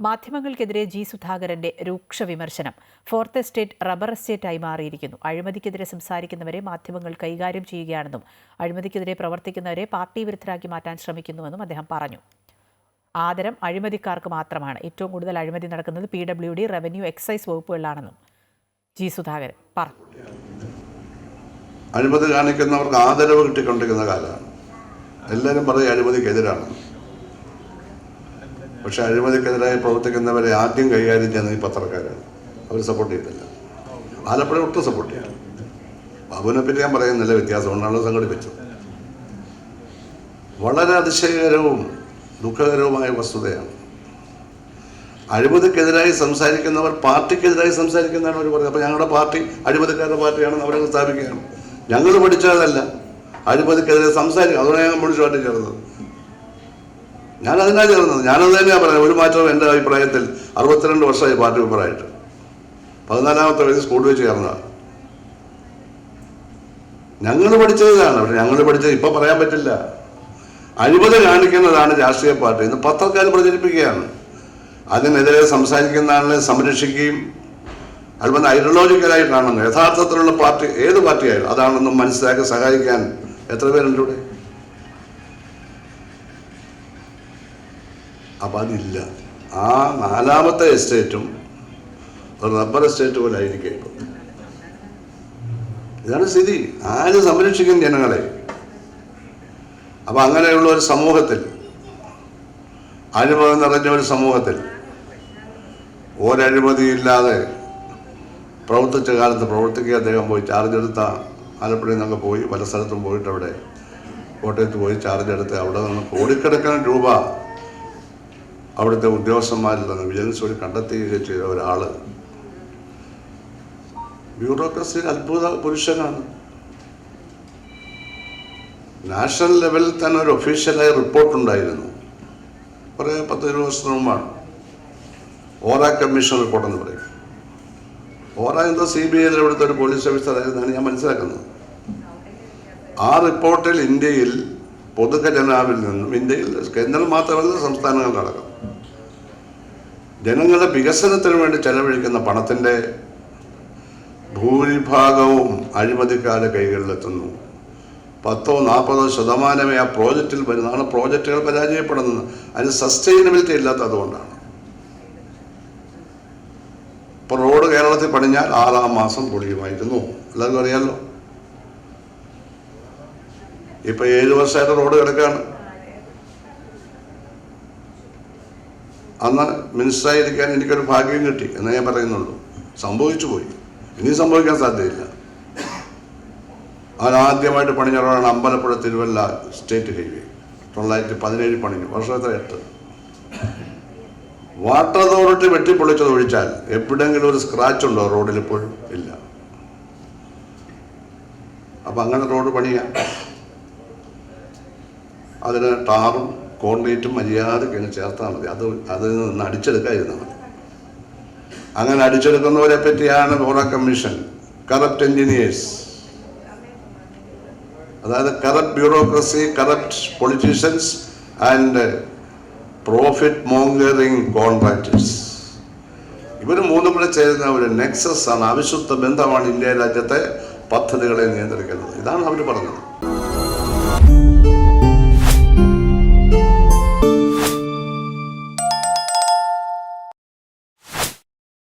മാധ്യമങ്ങൾക്കെതിരെ G സുധാകരന്റെ രൂക്ഷ വിമർശനം. ഫോർത്ത് എസ്റ്റേറ്റ് റബ്ബർ എസ്റ്റേറ്റായി മാറിയിരിക്കുന്നു. അഴിമതിക്കെതിരെ സംസാരിക്കുന്നവരെ മാധ്യമങ്ങൾ കൈകാര്യം ചെയ്യുകയാണെന്നും അഴിമതിക്കെതിരെ പ്രവർത്തിക്കുന്നവരെ പാർട്ടി വിരുദ്ധരാക്കി മാറ്റാൻ ശ്രമിക്കുന്നുവെന്നും അദ്ദേഹം പറഞ്ഞു. ആദരം അഴിമതിക്കാർക്ക് മാത്രമാണ്. ഏറ്റവും കൂടുതൽ അഴിമതി നടക്കുന്നത് P W D revenue excise വകുപ്പുകളിലാണെന്നും G Sudhakaran പറഞ്ഞു. അഴിമതി കാണിക്കുന്നവർക്ക് ആദരവ് കിട്ടിക്കൊണ്ടിരിക്കുന്ന കാലമാണ്. എല്ലാവരും പറയും അഴിമതിക്കെതിരാണ്. പക്ഷെ അഴിമതിക്കെതിരായി പ്രവർത്തിക്കുന്നവരെ ആദ്യം കൈകാര്യം ചെയ്യുന്ന ഈ പത്രക്കാരാണ്. അവർ സപ്പോർട്ട് ചെയ്തില്ല ആലപ്പുഴ ഒട്ടും സപ്പോർട്ട് ചെയ്യില്ല. ബാബുവിനെ പറ്റി ഞാൻ പറയുന്നില്ല വ്യത്യാസം കൊണ്ടാണ് സംഘടിപ്പിച്ചത്. വളരെ അതിശയകരവും ദുഃഖകരവുമായ വസ്തുതയാണ്. അഴിമതിക്കെതിരായി സംസാരിക്കുന്നവർ പാർട്ടിക്കെതിരായി സംസാരിക്കുന്നതാണ് അവർ പറയുന്നത്. അപ്പോൾ ഞങ്ങളുടെ പാർട്ടി അഴിമതിക്കാരുടെ പാർട്ടിയാണെന്ന് അവരെ സ്ഥാപിക്കുകയാണ്. ഞങ്ങൾ പഠിച്ചതല്ല. അഴിമതിക്കെതിരെ സംസാരിക്കും. അതുകൊണ്ടാണ് ഞാൻ മുടിച്ചു ചേർന്നത്. ഞാൻ അതിനാണ് ചേർന്നത് ഞാനത് തന്നെയാണ് പറയുന്നത് ഒരു മാറ്റവും എന്റെ അഭിപ്രായത്തിൽ അറുപത്തിരണ്ട് വർഷമായി പാർട്ടി മെമ്പറായിട്ട് പതിനാലാമത്തെ വയസ്സ് സ്കൂൾ വെച്ച് ചേർന്നതാണ് ഞങ്ങൾ പഠിച്ചതാണ് പക്ഷെ ഞങ്ങൾ പഠിച്ചത് ഇപ്പം പറയാൻ പറ്റില്ല. അഴിമതി കാണിക്കുന്നതാണ് രാഷ്ട്രീയ പാർട്ടി ഇന്ന് പത്രക്കാർ പ്രചരിപ്പിക്കുകയാണ്. അതിനെതിരെ സംസാരിക്കുന്ന ആളിനെ സംരക്ഷിക്കുകയും അതുപോലെ ഐഡിയോളജിക്കലായിട്ടാണെന്ന് യഥാർത്ഥത്തിലുള്ള പാർട്ടി ഏത് പാർട്ടിയായാലും അതാണെന്നും മനസ്സിലാക്കി സഹായിക്കാൻ എത്ര പേരുണ്ട് ഇവിടെ? അപ്പം അതില്ല. ആ നാലാമത്തെ എസ്റ്റേറ്റും ഒരു റബ്ബർ എസ്റ്റേറ്റ് പോലെ ആയിരിക്കും ഇതാണ് സ്ഥിതി. ആര് സംരക്ഷിക്കും ജനങ്ങളെ? അപ്പം അങ്ങനെയുള്ള ഒരു സമൂഹത്തിൽ അഴിമതി നിറഞ്ഞ ഒരു സമൂഹത്തിൽ ഒരഴിമതിയില്ലാതെ പ്രവർത്തിച്ച കാലത്ത് പ്രവർത്തിക്കുക അദ്ദേഹം പോയി ചാർജ് എടുത്ത ആലപ്പുഴയിൽ നിന്നൊക്കെ പോയി. പല സ്ഥലത്തും പോയിട്ട് അവിടെ കോട്ടയത്ത് പോയി ചാർജ് എടുത്ത് അവിടെ നിന്ന് കോടിക്കണക്കിന് രൂപ അവിടുത്തെ ഉദ്യോഗസ്ഥന്മാരിൽ നിന്ന് വിജിലൻസ് വഴി കണ്ടെത്തുകയും ചെയ്ത ഒരാൾ ബ്യൂറോക്രസി അത്ഭുത പുരുഷനാണ്. നാഷണൽ ലെവലിൽ തന്നെ ഒരു ഒഫീഷ്യലായ റിപ്പോർട്ടുണ്ടായിരുന്നു. കുറേ പത്ത് ഇരുപത് വർഷത്തിന് മുമ്പാണ്. ഓറ കമ്മീഷൻ റിപ്പോർട്ട് എന്ന് പറയും. ഓറ എന്തോ സി ബി ഐയിൽ ഇവിടുത്തെ ഒരു പോലീസ് ഓഫീസറായിരുന്നാണ് ഞാൻ മനസ്സിലാക്കുന്നത് ആ റിപ്പോർട്ടിൽ ഇന്ത്യയിൽ പൊതുഖജനാവിൽ നിന്നും ഇന്ത്യയിൽ കേന്ദ്രം മാത്രമല്ല സംസ്ഥാനങ്ങളിലടക്കം ജനങ്ങളുടെ വികസനത്തിന് വേണ്ടി ചെലവഴിക്കുന്ന പണത്തിന്റെ ഭൂരിഭാഗവും അഴിമതിക്കാരുടെ കൈകളിലെത്തുന്നു. പത്തോ നാൽപ്പതോ ശതമാനമേ ആ പ്രോജക്റ്റിൽ വരുന്നതാണ് പ്രോജക്റ്റുകൾ പരാജയപ്പെടുന്നത്. അതിന് സസ്റ്റൈനബിലിറ്റി ഇല്ലാത്തതുകൊണ്ടാണ് ഇപ്പോൾ റോഡ് കേരളത്തിൽ പണിഞ്ഞാൽ ആറാം മാസം പൊളിയുമായിരുന്നു. എല്ലാവർക്കും അറിയാമല്ലോ ഇപ്പൊ ഏഴ് വർഷമായിട്ട് റോഡ് കിടക്കാണ് അന്ന് മിനിസ്റ്ററായിരിക്കാൻ എനിക്കൊരു ഭാഗ്യം കിട്ടി എന്ന് ഞാൻ പറയുന്നുള്ളൂ. സംഭവിച്ചു പോയി. ഇനി സംഭവിക്കാൻ സാധ്യതയില്ല. അവരാദ്യമായിട്ട് പണിഞ്ഞ റോഡാണ് അമ്പലപ്പുഴ തിരുവല്ല സ്റ്റേറ്റ് ഹൈവേ. തൊള്ളായിരത്തി പതിനേഴ് പണിഞ്ഞു. വർഷത്തെ എട്ട്. വാട്ടർ അതോറിറ്റി വെട്ടിപ്പൊളിച്ചത് ഒഴിച്ചാൽ എവിടെയെങ്കിലും ഒരു സ്ക്രാച്ച് ഉണ്ടോ റോഡിൽ ഇപ്പോഴും? ഇല്ല. അപ്പം അങ്ങനെ റോഡ് പണിയാം. അതിന് ടാറും കോൺക്രീറ്റും മര്യാദയ്ക്ക് അങ്ങ് ചേർത്താൽ മതി. അത് അതിൽ നിന്ന് അടിച്ചെടുക്കാതിരുന്നാൽ മതി. അങ്ങനെ അടിച്ചെടുക്കുന്നവരെ പറ്റിയാണ് ബോറ കമ്മീഷൻ. കറപ്റ്റ് എഞ്ചിനീയേഴ്സ് അതായത് corrupt bureaucracy corrupt politicians and profit mongering contractors ഇവർ മൂന്നും കൂടെ ചേരുന്ന ഒരു നെക്സസ് ആണ്. അവിശുദ്ധ ബന്ധമാണ് ഇന്ത്യ രാജ്യത്തെ പദ്ധതികളെ നിയന്ത്രിക്കുന്നത്. ഇതാണ് അവർ പറഞ്ഞത്.